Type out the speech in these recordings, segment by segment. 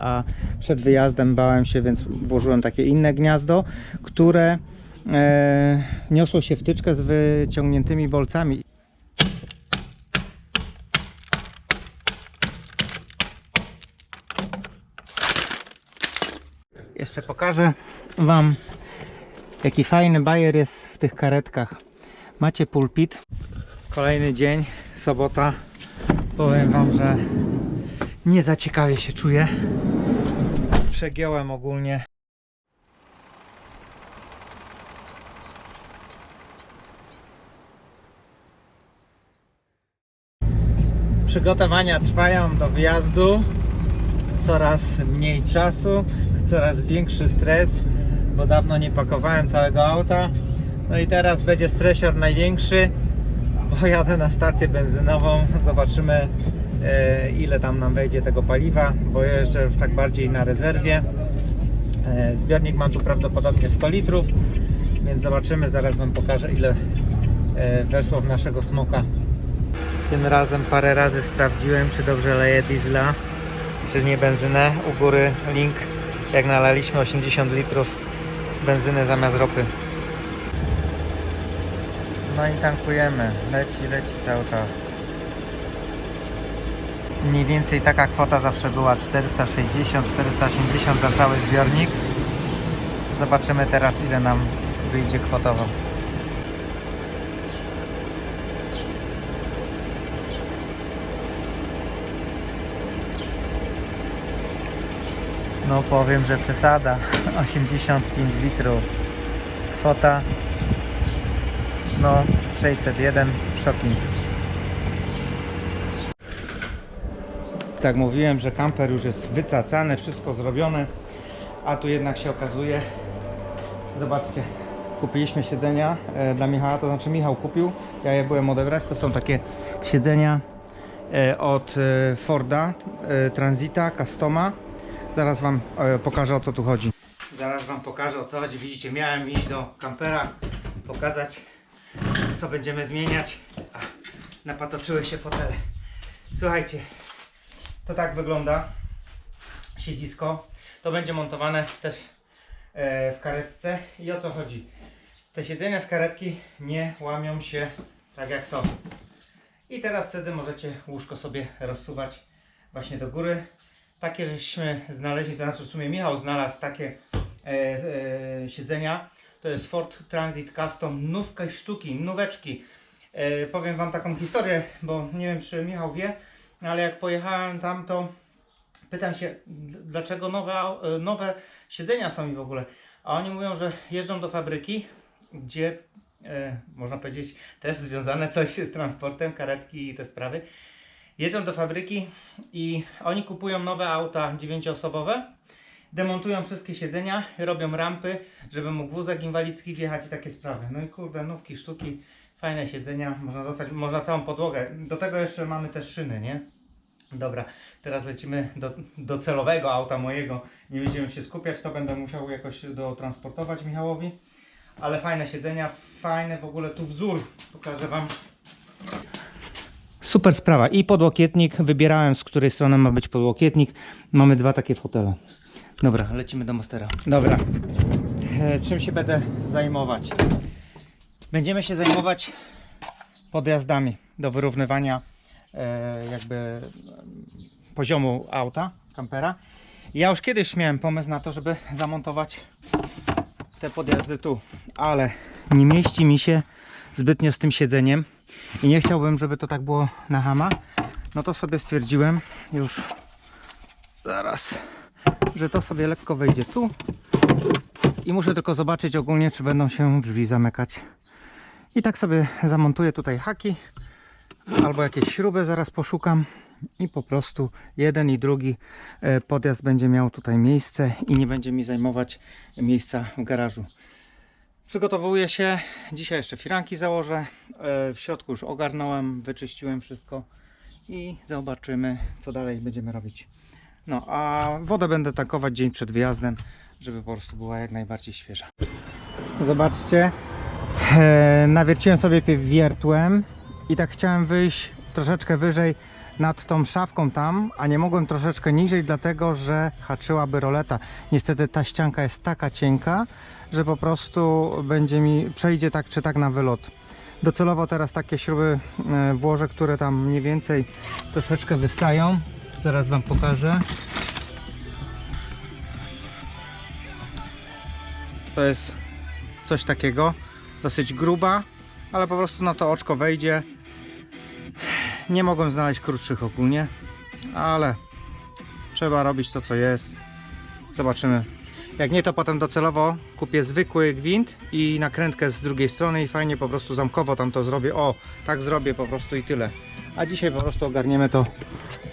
a przed wyjazdem bałem się, więc włożyłem takie inne gniazdo, które e, niosło się wtyczkę z wyciągniętymi bolcami. Jeszcze pokażę Wam, jaki fajny bajer jest w tych karetkach. Macie pulpit. Kolejny dzień, sobota. Powiem Wam, że nie za ciekawie się czuję. Przegiąłem ogólnie. Przygotowania trwają do wyjazdu. Coraz mniej czasu, coraz większy stres, bo dawno nie pakowałem całego auta. No i teraz będzie stresior największy. Pojadę na stację benzynową, zobaczymy ile tam nam wejdzie tego paliwa, bo jeżdżę już tak bardziej na rezerwie. E, Zbiornik mam tu prawdopodobnie 100 litrów, więc zobaczymy, zaraz Wam pokażę ile e, weszło w naszego smoka. Tym razem parę razy sprawdziłem, czy dobrze leje diesla, czy nie benzynę. U góry link, jak nalaliśmy 80 litrów benzyny zamiast ropy. No i tankujemy. Leci, leci cały czas. Mniej więcej taka kwota zawsze była 460-480 za cały zbiornik. Zobaczymy teraz ile nam wyjdzie kwotowo. No powiem, że przesada. 85 litrów. Kwota no 601 shocking. Tak mówiłem, że kamper już jest wycacany, wszystko zrobione, a tu jednak się okazuje, zobaczcie, kupiliśmy siedzenia e, dla Michała, to znaczy Michał kupił, ja je byłem odebrać, to są takie siedzenia e, od e, Forda, Transita, Customa. Zaraz Wam pokażę o co tu chodzi. Zaraz Wam pokażę o co chodzi. Widzicie, miałem iść do kampera, pokazać co będziemy zmieniać. A, napatoczyły się fotele. Słuchajcie, to tak wygląda siedzisko. To będzie montowane też e, w karetce. I o co chodzi? Te siedzenia z karetki nie łamią się tak jak to. I teraz wtedy możecie łóżko sobie rozsuwać właśnie do góry. Takie żeśmy znaleźli, to znaczy w sumie Michał znalazł takie e, e, siedzenia. To jest Ford Transit Custom, nówka sztuki, nóweczki. E, powiem Wam taką historię, bo nie wiem czy Michał wie, ale jak pojechałem tam to pytam się dlaczego nowe, e, nowe siedzenia są mi w ogóle. A oni mówią, że jeżdżą do fabryki, gdzie e, można powiedzieć też związane coś z transportem, karetki i te sprawy. Jeżdżą do fabryki i oni kupują nowe auta dziewięcioosobowe, demontują wszystkie siedzenia, robią rampy, żeby mógł wózek inwalidzki wjechać i takie sprawy. No i kurde, nówki, sztuki, fajne siedzenia, można dostać, można całą podłogę. Do tego jeszcze mamy też szyny, nie? Dobra, teraz lecimy do, do celowego auta mojego. Nie będziemy się skupiać, to będę musiał jakoś dotransportować Michałowi. Ale fajne siedzenia, fajne w ogóle tu wzór. Pokażę Wam. Super sprawa. I podłokietnik. Wybierałem z której strony ma być podłokietnik. Mamy dwa takie fotele. Dobra, lecimy do Mastera. Dobra. E, czym się będę zajmować? Będziemy się zajmować podjazdami do wyrównywania e, jakby e, poziomu auta, kampera. Ja już kiedyś miałem pomysł na to, żeby zamontować te podjazdy tu, ale nie mieści mi się zbytnio z tym siedzeniem i nie chciałbym, żeby to tak było na hama. No to sobie stwierdziłem już zaraz, że to sobie lekko wejdzie tu i muszę tylko zobaczyć ogólnie, czy będą się drzwi zamykać. I tak sobie zamontuję tutaj haki albo jakieś śruby zaraz poszukam i po prostu jeden i drugi e, podjazd będzie miał tutaj miejsce i nie będzie mi zajmować miejsca w garażu. Przygotowuję się, dzisiaj jeszcze firanki założę, e, w środku już ogarnąłem, wyczyściłem wszystko i zobaczymy co dalej będziemy robić. No a wodę będę tankować dzień przed wyjazdem, żeby po prostu była jak najbardziej świeża. Zobaczcie, nawierciłem sobie wiertłem i tak chciałem wyjść troszeczkę wyżej nad tą szafką tam, a nie mogłem troszeczkę niżej, dlatego że haczyłaby roleta. Niestety ta ścianka jest taka cienka, że po prostu będzie mi, przejdzie tak czy tak na wylot. Docelowo teraz takie śruby e, włożę, które tam mniej więcej troszeczkę wystają. Zaraz Wam pokażę. To jest coś takiego, dosyć gruba, ale po prostu na to oczko wejdzie. Nie mogłem znaleźć krótszych ogólnie, ale trzeba robić to co jest. Zobaczymy. Jak nie to potem docelowo kupię zwykły gwint i nakrętkę z drugiej strony i fajnie po prostu zamkowo tam to zrobię. O, tak zrobię po prostu i tyle. A dzisiaj po prostu ogarniemy to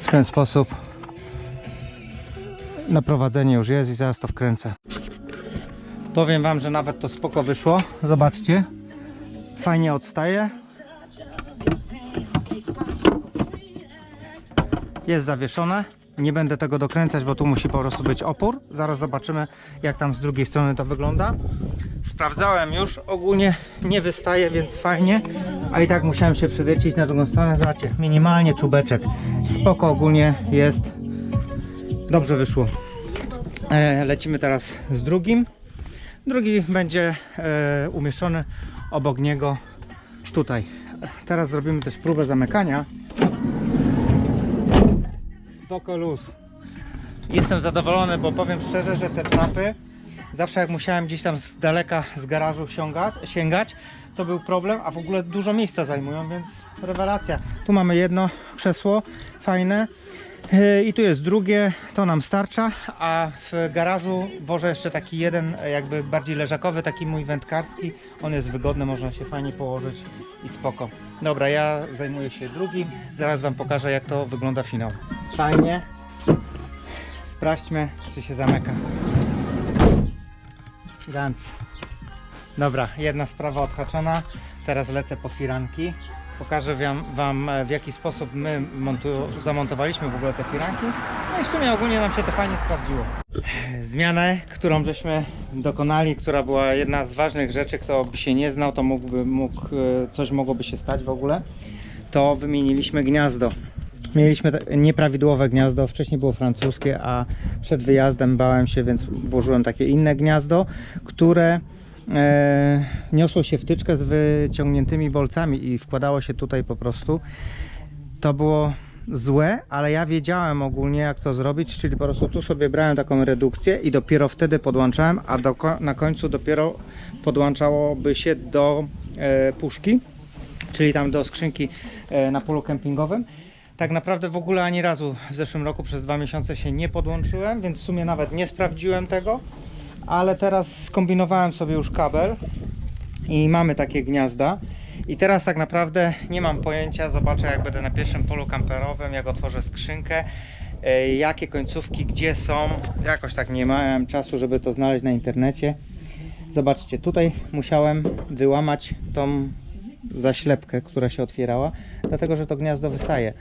w ten sposób. Naprowadzenie już jest i zaraz to wkręcę. Powiem Wam, że nawet to spoko wyszło. Zobaczcie. Fajnie odstaje. Jest zawieszone. Nie będę tego dokręcać, bo tu musi po prostu być opór. Zaraz zobaczymy, jak tam z drugiej strony to wygląda. Sprawdzałem już. Ogólnie nie wystaje, więc fajnie. A i tak musiałem się przewiercić na drugą stronę. Zobaczcie, minimalnie czubeczek. Spoko ogólnie jest. Dobrze wyszło. E, Lecimy teraz z drugim. Drugi będzie e, umieszczony obok niego tutaj. Teraz zrobimy też próbę zamykania. Spoko luz. Jestem zadowolony, bo powiem szczerze, że te trapy zawsze jak musiałem gdzieś tam z daleka z garażu sięgać, sięgać to był problem, a w ogóle dużo miejsca zajmują, więc rewelacja. Tu mamy jedno krzesło fajne. Yy, I tu jest drugie, to nam starcza, a w garażu wożę jeszcze taki jeden, e, jakby bardziej leżakowy, taki mój wędkarski. On jest wygodny, można się fajnie położyć i spoko. Dobra, ja zajmuję się drugim, zaraz Wam pokażę jak to wygląda finał. Fajnie. Sprawdźmy, czy się zamyka. Gans. Dobra, jedna sprawa odhaczona. Teraz lecę po firanki. Pokażę wam, wam e, w jaki sposób my montu- zamontowaliśmy w ogóle te firanki. No i w sumie ogólnie nam się to fajnie sprawdziło. Zmianę, którą żeśmy dokonali, która była jedna z ważnych rzeczy, kto by się nie znał, to mógłby, mógł, e, coś mogłoby się stać w ogóle, to wymieniliśmy gniazdo. Mieliśmy nieprawidłowe gniazdo, wcześniej było francuskie, a przed wyjazdem bałem się, więc włożyłem takie inne gniazdo, które e, niosło się wtyczkę z wyciągniętymi bolcami i wkładało się tutaj po prostu. To było złe, ale ja wiedziałem ogólnie jak to zrobić, czyli po prostu tu sobie brałem taką redukcję i dopiero wtedy podłączałem, a do, na końcu dopiero podłączałoby się do e, puszki, czyli tam do skrzynki e, na polu kempingowym. Tak naprawdę w ogóle ani razu w zeszłym roku przez dwa miesiące się nie podłączyłem, więc w sumie nawet nie sprawdziłem tego, ale teraz skombinowałem sobie już kabel i mamy takie gniazda. I teraz tak naprawdę nie mam pojęcia, zobaczę jak będę na pierwszym polu kamperowym, jak otworzę skrzynkę, jakie końcówki gdzie są. Jakoś tak nie miałem czasu, żeby to znaleźć na internecie. Zobaczcie, tutaj musiałem wyłamać tą zaślepkę, która się otwierała, dlatego że to gniazdo wystaje.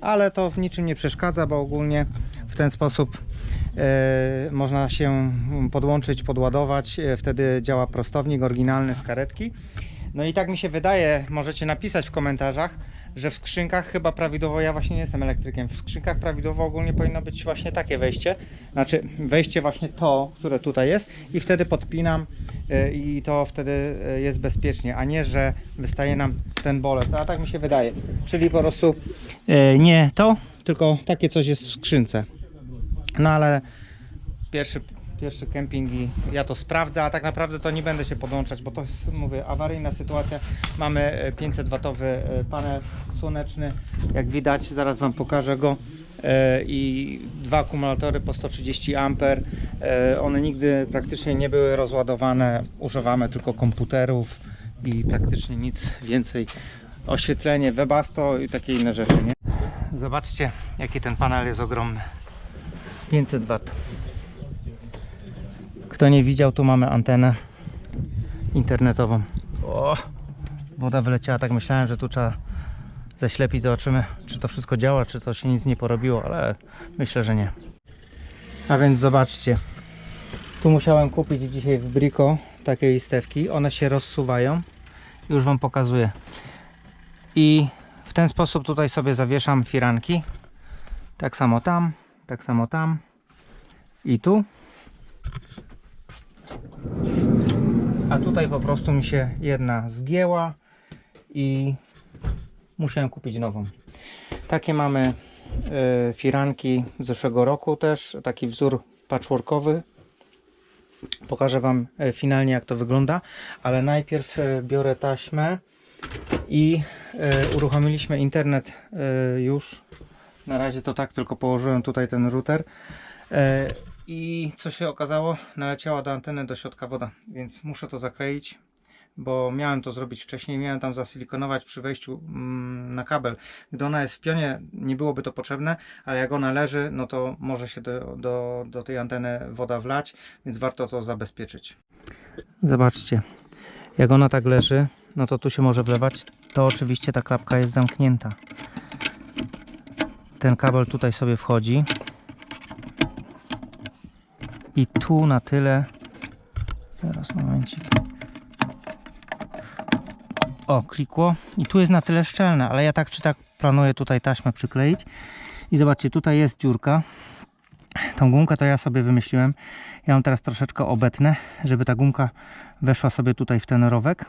Ale to w niczym nie przeszkadza, bo ogólnie w ten sposób e, można się podłączyć, podładować. E, wtedy działa prostownik oryginalny z karetki. No i tak mi się wydaje, możecie napisać w komentarzach, że w skrzynkach chyba prawidłowo, ja właśnie nie jestem elektrykiem, w skrzynkach prawidłowo ogólnie powinno być właśnie takie wejście, znaczy wejście właśnie to, które tutaj jest i wtedy podpinam y, i to wtedy y, jest bezpiecznie, a nie, że wystaje nam ten bolec, a tak mi się wydaje. Czyli po prostu y, nie to, tylko takie coś jest w skrzynce. No ale pierwszy, pierwszy kemping i ja to sprawdzę, a tak naprawdę to nie będę się podłączać, bo to jest, mówię, awaryjna sytuacja. Mamy e, 500 watowy e, panel słoneczny, jak widać, zaraz Wam pokażę go e, i dwa akumulatory po 130 amper. E, One nigdy praktycznie nie były rozładowane, używamy tylko komputerów i praktycznie nic więcej. Oświetlenie, webasto i takie inne rzeczy, nie? Zobaczcie, jaki ten panel jest ogromny. 500 W. Kto nie widział, tu mamy antenę internetową. O, woda wyleciała, tak myślałem, że tu trzeba zaślepić, zobaczymy czy to wszystko działa, czy to się nic nie porobiło, ale myślę, że nie. A więc zobaczcie, tu musiałem kupić dzisiaj w Brico takie listewki, one się rozsuwają, już Wam pokazuję. I w ten sposób tutaj sobie zawieszam firanki. Tak samo tam, tak samo tam i tu. A tutaj po prostu mi się jedna zgięła i musiałem kupić nową. Takie mamy e, firanki z zeszłego roku też, taki wzór patchworkowy. Pokażę Wam e, finalnie jak to wygląda, ale najpierw e, biorę taśmę i uruchomiliśmy internet już. Na razie to tak, tylko położyłem tutaj ten router. I co się okazało? Naleciała do anteny do środka woda, więc muszę to zakleić, bo miałem to zrobić wcześniej. Miałem tam zasilikonować przy wejściu mm, na kabel. Gdy ona jest w pionie, nie byłoby to potrzebne, ale jak ona leży, no to może się do, do, do tej anteny woda wlać, więc warto to zabezpieczyć. Zobaczcie, jak ona tak leży, no to tu się może wlewać. To oczywiście ta klapka jest zamknięta. Ten kabel tutaj sobie wchodzi. I tu na tyle. Zaraz momencik. O, klikło. I tu jest na tyle szczelne, ale ja tak czy tak planuję tutaj taśmę przykleić. I zobaczcie, tutaj jest dziurka. Tą gumkę to ja sobie wymyśliłem. Ja ją teraz troszeczkę obetnę, żeby ta gumka weszła sobie tutaj w ten rowek.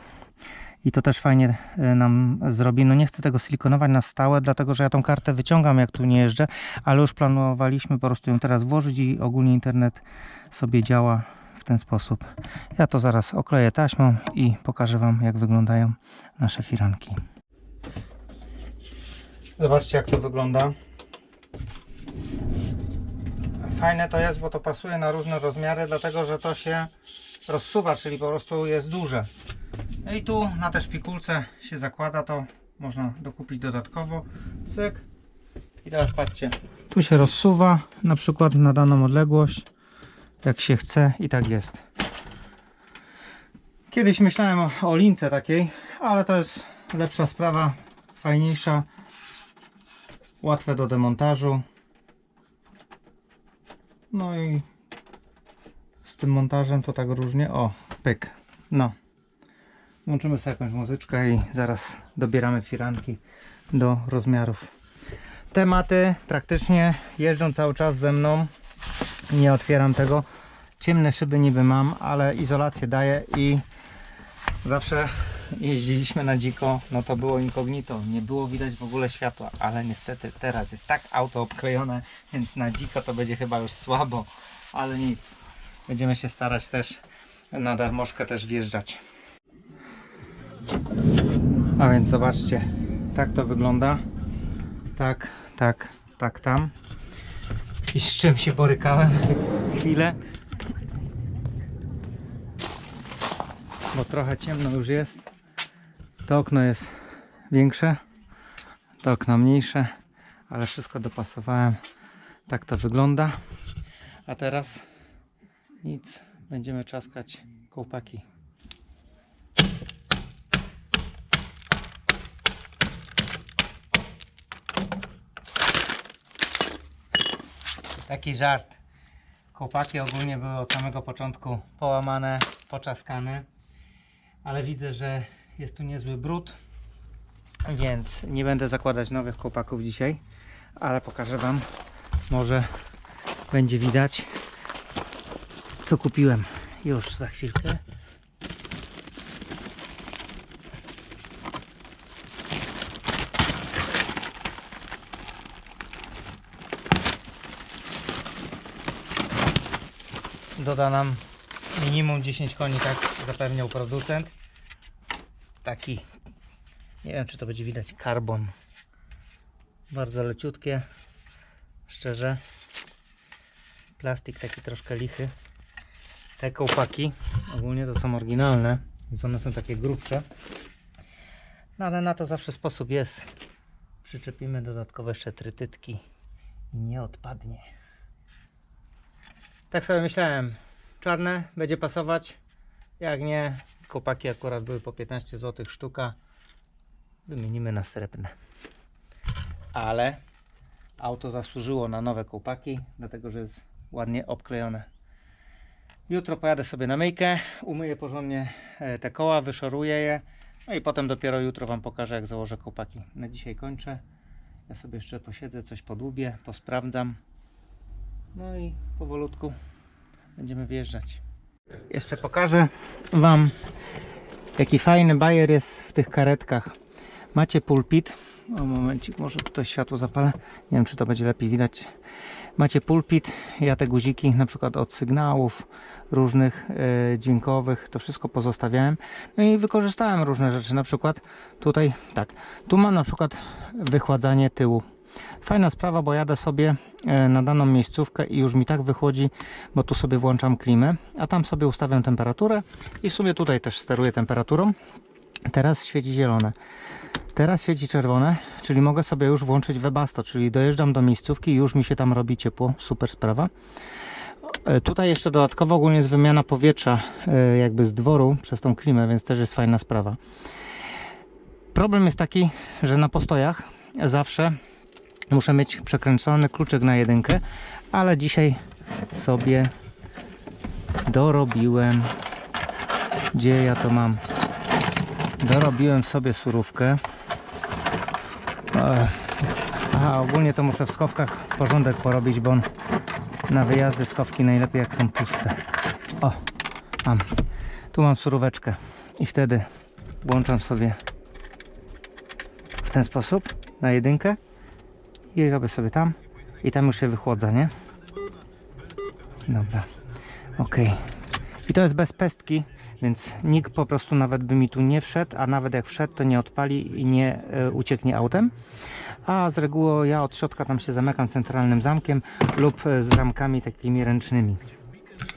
I to też fajnie e, nam zrobi. No nie chcę tego silikonować na stałe, dlatego że ja tą kartę wyciągam jak tu nie jeżdżę, ale już planowaliśmy po prostu ją teraz włożyć i ogólnie internet sobie działa w ten sposób. Ja to zaraz okleję taśmą i pokażę Wam jak wyglądają nasze firanki. Zobaczcie jak to wygląda. Fajne to jest, bo to pasuje na różne rozmiary, dlatego że to się rozsuwa, czyli po prostu jest duże. No i tu na te szpikulce się zakłada to, można dokupić dodatkowo. Cyk. I teraz patrzcie, tu się rozsuwa na przykład na daną odległość, jak się chce i tak jest. Kiedyś myślałem o, o lince takiej, ale to jest lepsza sprawa, fajniejsza, łatwe do demontażu. No i z tym montażem to tak różnie. O, pyk. No. Włączymy sobie jakąś muzyczkę i zaraz dobieramy firanki do rozmiarów. Tematy praktycznie jeżdżą cały czas ze mną. Nie otwieram tego. Ciemne szyby niby mam, ale izolację daję i zawsze jeździliśmy na dziko, no to było incognito. Nie było widać w ogóle światła, ale niestety teraz jest tak auto obklejone, więc na dziko to będzie chyba już słabo, ale nic. Będziemy się starać też na darmożkę też wjeżdżać. A więc zobaczcie, tak to wygląda. Tak, tak, tak tam. I z czym się borykałem chwilę. Bo trochę ciemno już jest. To okno jest większe, to okno mniejsze, ale wszystko dopasowałem. Tak to wygląda. A teraz nic, będziemy czaskać kołpaki. Taki żart. Kołpaki ogólnie były od samego początku połamane, poczaskane, ale widzę, że jest tu niezły brud, więc nie będę zakładać nowych kołpaków dzisiaj, ale pokażę Wam, może będzie widać, co kupiłem już za chwilkę. doda nam minimum 10 koni, tak zapewniał producent. Taki, nie wiem czy to będzie widać, karbon. Bardzo leciutkie, szczerze. Plastik taki troszkę lichy. Te kołpaki ogólnie to są oryginalne, więc one są takie grubsze. No ale na to zawsze sposób jest. Przyczepimy dodatkowe jeszcze trytytki i nie odpadnie. Tak sobie myślałem. Czarne będzie pasować. Jak nie, kopaki akurat były po 15 zł sztuka. Wymienimy na srebrne. Ale auto zasłużyło na nowe kołpaki, dlatego że jest ładnie obklejone. Jutro pojadę sobie na myjkę, umyję porządnie e, te koła, wyszoruję je, No i potem dopiero jutro Wam pokażę, jak założę kołpaki. Na dzisiaj kończę. Ja sobie jeszcze posiedzę, coś podłubię, posprawdzam. No i powolutku będziemy wjeżdżać. Jeszcze pokażę Wam, jaki fajny bajer jest w tych karetkach. Macie pulpit. O momencik, może tutaj światło zapalę. Nie wiem, czy to będzie lepiej widać. Macie pulpit. Ja te guziki, na przykład od sygnałów różnych e, dźwiękowych, to wszystko pozostawiałem. No i wykorzystałem różne rzeczy. Na przykład tutaj, tak, tu mam na przykład wychładzanie tyłu. Fajna sprawa, bo jadę sobie e, na daną miejscówkę i już mi tak wychodzi, bo tu sobie włączam klimę, a tam sobie ustawiam temperaturę i w sumie tutaj też steruję temperaturą. Teraz świeci zielone. Teraz świeci czerwone, czyli mogę sobie już włączyć webasto, czyli dojeżdżam do miejscówki i już mi się tam robi ciepło. Super sprawa. E, Tutaj jeszcze dodatkowo ogólnie jest wymiana powietrza e, jakby z dworu przez tą klimę, więc też jest fajna sprawa. Problem jest taki, że na postojach zawsze muszę mieć przekręcony kluczyk na jedynkę, ale dzisiaj sobie dorobiłem. Gdzie ja to mam? Dorobiłem sobie surówkę. Aha, ogólnie to muszę w skowkach porządek porobić, bo na wyjazdy skowki najlepiej jak są puste. O, mam. Tu mam suróweczkę i wtedy włączam sobie w ten sposób na jedynkę i robię sobie tam i tam już się wychłodza, nie? Dobra, ok. I to jest bez pestki, więc nikt po prostu nawet by mi tu nie wszedł, a nawet jak wszedł, to nie odpali i nie e, ucieknie autem. A z reguły ja od środka tam się zamykam centralnym zamkiem lub e, z zamkami takimi ręcznymi.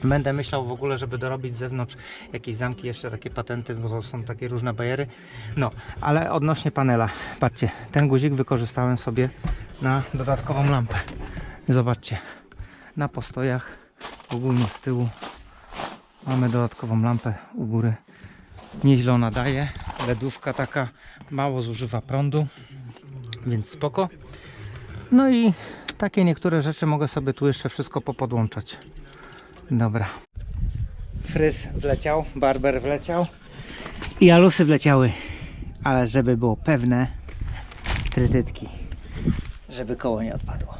Będę myślał w ogóle, żeby dorobić z zewnątrz jakieś zamki, jeszcze takie patenty, bo są takie różne bajery. No, ale odnośnie panela, patrzcie, ten guzik wykorzystałem sobie na dodatkową lampę. Zobaczcie, na postojach, ogólnie z tyłu mamy dodatkową lampę u góry. Nieźle ona daje, ledówka taka, mało zużywa prądu, więc spoko. No i takie niektóre rzeczy mogę sobie tu jeszcze wszystko popodłączać. Dobra. Fryz wleciał, barber wleciał i alusy wleciały. Ale żeby było pewne, trytytki, żeby koło nie odpadło.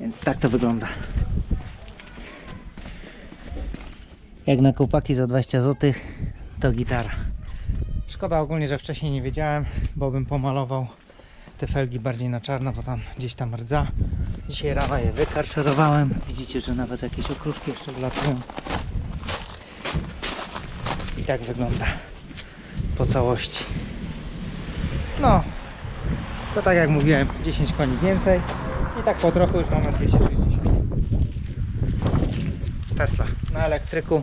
Więc tak to wygląda. Jak na kołpaki za 20 zł, to gitara. Szkoda ogólnie, że wcześniej nie wiedziałem, bo bym pomalował te felgi bardziej na czarno, bo tam gdzieś tam rdza. Dzisiaj rano je wykarczerowałem. Widzicie, że nawet jakieś okruszki jeszcze wlatują. I tak wygląda po całości. No, to tak jak mówiłem, 10 koni więcej. I tak po trochu już mamy 260. Tesla na elektryku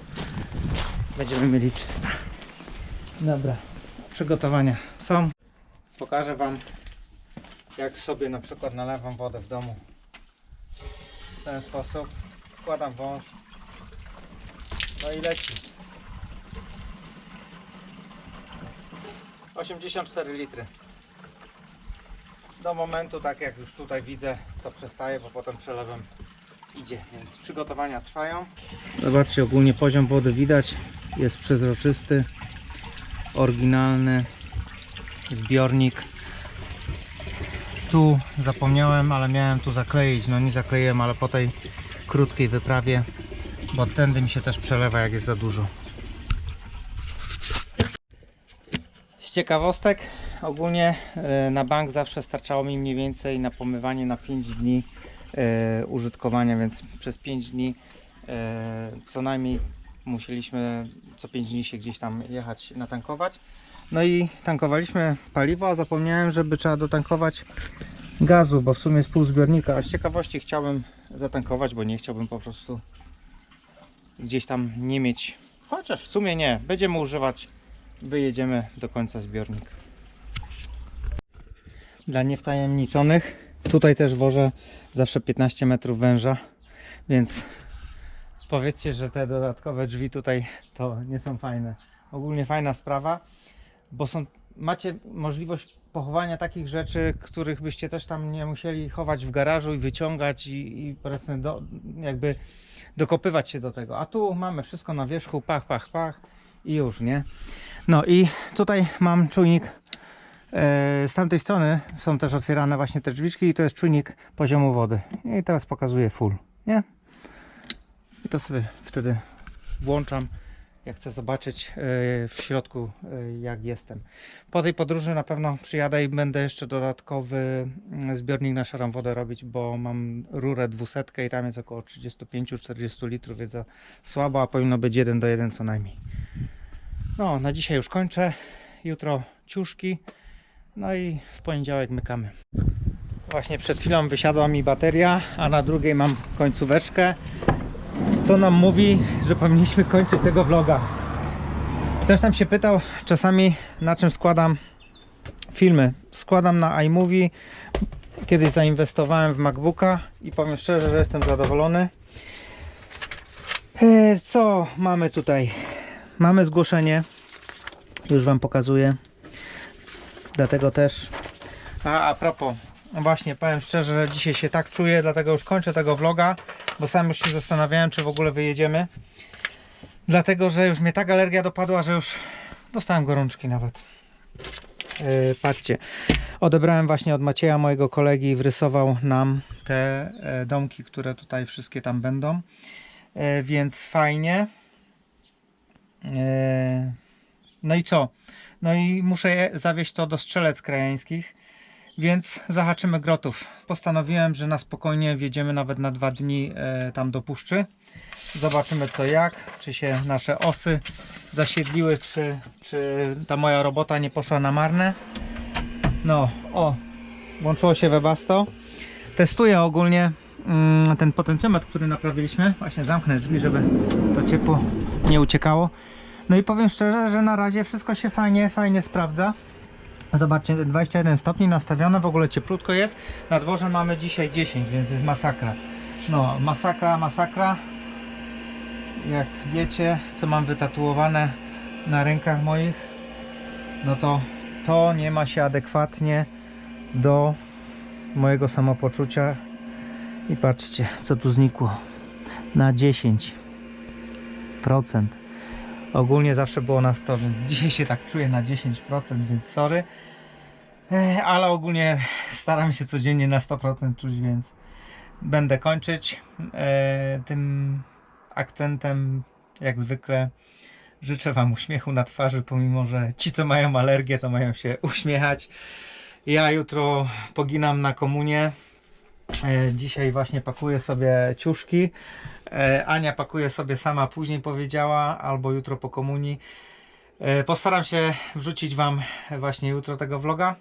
będziemy mieli 300. Dobra, przygotowania są. Pokażę Wam jak sobie na przykład nalewam wodę w domu. W ten sposób. Wkładam wąż. No i leci. 84 litry. Do momentu tak jak już tutaj widzę to przestaje, bo potem przelewem idzie, więc przygotowania trwają. Zobaczcie ogólnie poziom wody widać. Jest przezroczysty. Oryginalny zbiornik tu zapomniałem, ale miałem tu zakleić. No nie zakleiłem, ale po tej krótkiej wyprawie, bo tędy mi się też przelewa, jak jest za dużo. Z ciekawostek, ogólnie e, na bank zawsze starczało mi mniej więcej na pomywanie na 5 dni e, użytkowania, więc przez 5 dni e, co najmniej musieliśmy co 5 dni się gdzieś tam jechać natankować. No i tankowaliśmy paliwo, a zapomniałem, żeby trzeba dotankować gazu, bo w sumie jest pół zbiornika. Z ciekawości chciałbym zatankować, bo nie chciałbym po prostu gdzieś tam nie mieć. Chociaż w sumie nie, będziemy używać, wyjedziemy do końca zbiornik. Dla niewtajemniczonych, tutaj też wożę zawsze 15 metrów węża, więc powiedzcie, że te dodatkowe drzwi tutaj to nie są fajne. Ogólnie fajna sprawa bo są, macie możliwość pochowania takich rzeczy, których byście też tam nie musieli chować w garażu i wyciągać i, i powiedzmy do, jakby dokopywać się do tego. A tu mamy wszystko na wierzchu, pach, pach, pach i już, nie? No i tutaj mam czujnik e, z tamtej strony są też otwierane właśnie te drzwiczki i to jest czujnik poziomu wody. I teraz pokazuję full, nie? I to sobie wtedy włączam, jak chcę zobaczyć e, w środku, e, jak jestem. Po tej podróży na pewno przyjadę i będę jeszcze dodatkowy mm, zbiornik na szarą wodę robić, bo mam rurę 200 i tam jest około 35-40 litrów, więc słabo, a powinno być 1 do 1 co najmniej. No, na dzisiaj już kończę. Jutro ciuszki. No i w poniedziałek mykamy. Właśnie przed chwilą wysiadła mi bateria, a na drugiej mam końcóweczkę. Co nam mówi, że powinniśmy kończyć tego vloga. Ktoś tam się pytał czasami na czym składam filmy. Składam na iMovie. Kiedyś zainwestowałem w MacBooka i powiem szczerze, że jestem zadowolony. E, Co mamy tutaj? Mamy zgłoszenie. Już Wam pokazuję. Dlatego też. A, a propos, właśnie powiem szczerze, że dzisiaj się tak czuję, dlatego już kończę tego vloga, bo sam już się zastanawiałem, czy w ogóle wyjedziemy. Dlatego, że już mnie tak alergia dopadła, że już dostałem gorączki nawet. Yy, patrzcie, odebrałem właśnie od Macieja, mojego kolegi, wrysował nam te e, domki, które tutaj wszystkie tam będą. E, więc fajnie. E, No i co? No i muszę zawieźć to do strzelec krajańskich, więc zahaczymy grotów. Postanowiłem, że na spokojnie wjedziemy nawet na dwa dni e, tam do puszczy. Zobaczymy co jak, czy się nasze osy zasiedliły, czy, czy ta moja robota nie poszła na marne. No, o, włączyło się Webasto. Testuję ogólnie mm, ten potencjometr, który naprawiliśmy. Właśnie zamknę drzwi, żeby to ciepło nie uciekało. No i powiem szczerze, że na razie wszystko się fajnie, fajnie sprawdza. Zobaczcie, 21 stopni nastawione, w ogóle cieplutko jest. Na dworze mamy dzisiaj 10, więc jest masakra. No, masakra, masakra. Jak wiecie, co mam wytatuowane na rękach moich, no to to nie ma się adekwatnie do mojego samopoczucia. I patrzcie, co tu znikło. Na 10%. Ogólnie zawsze było na 100, więc dzisiaj się tak czuję na 10%, więc sorry. Ale ogólnie staram się codziennie na 100% czuć, więc będę kończyć e, tym akcentem, jak zwykle. Życzę Wam uśmiechu na twarzy, pomimo że ci, co mają alergię, to mają się uśmiechać. Ja jutro poginam na komunię. E, Dzisiaj właśnie pakuję sobie ciuszki. E, Ania pakuje sobie sama później powiedziała, albo jutro po komunii. Postaram się wrzucić Wam właśnie jutro tego vloga.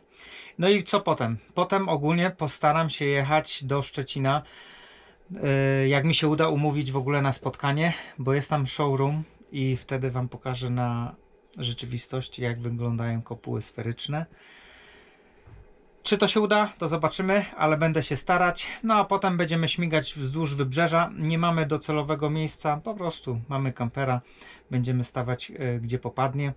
No i co potem? Potem ogólnie postaram się jechać do Szczecina. E, Jak mi się uda umówić w ogóle na spotkanie, bo jest tam showroom i wtedy Wam pokażę na rzeczywistości, jak wyglądają kopuły sferyczne. Czy to się uda, to zobaczymy, ale będę się starać. No a potem będziemy śmigać wzdłuż wybrzeża. Nie mamy docelowego miejsca, po prostu mamy kampera. Będziemy stawać e, gdzie popadnie.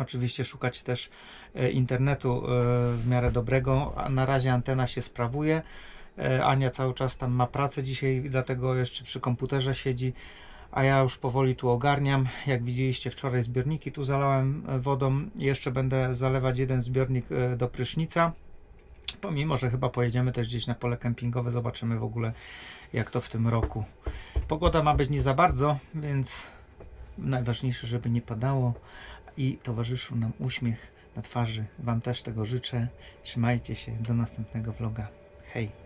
Oczywiście szukać też e, internetu e, w miarę dobrego. Na razie antena się sprawuje. E, Ania cały czas tam ma pracę dzisiaj, dlatego jeszcze przy komputerze siedzi. A ja już powoli tu ogarniam. Jak widzieliście wczoraj zbiorniki tu zalałem wodą. Jeszcze będę zalewać jeden zbiornik do prysznica. Pomimo, że chyba pojedziemy też gdzieś na pole kempingowe, zobaczymy w ogóle jak to w tym roku. Pogoda ma być nie za bardzo, więc najważniejsze, żeby nie padało i towarzyszył nam uśmiech na twarzy. Wam też tego życzę. Trzymajcie się. Do następnego vloga. Hej!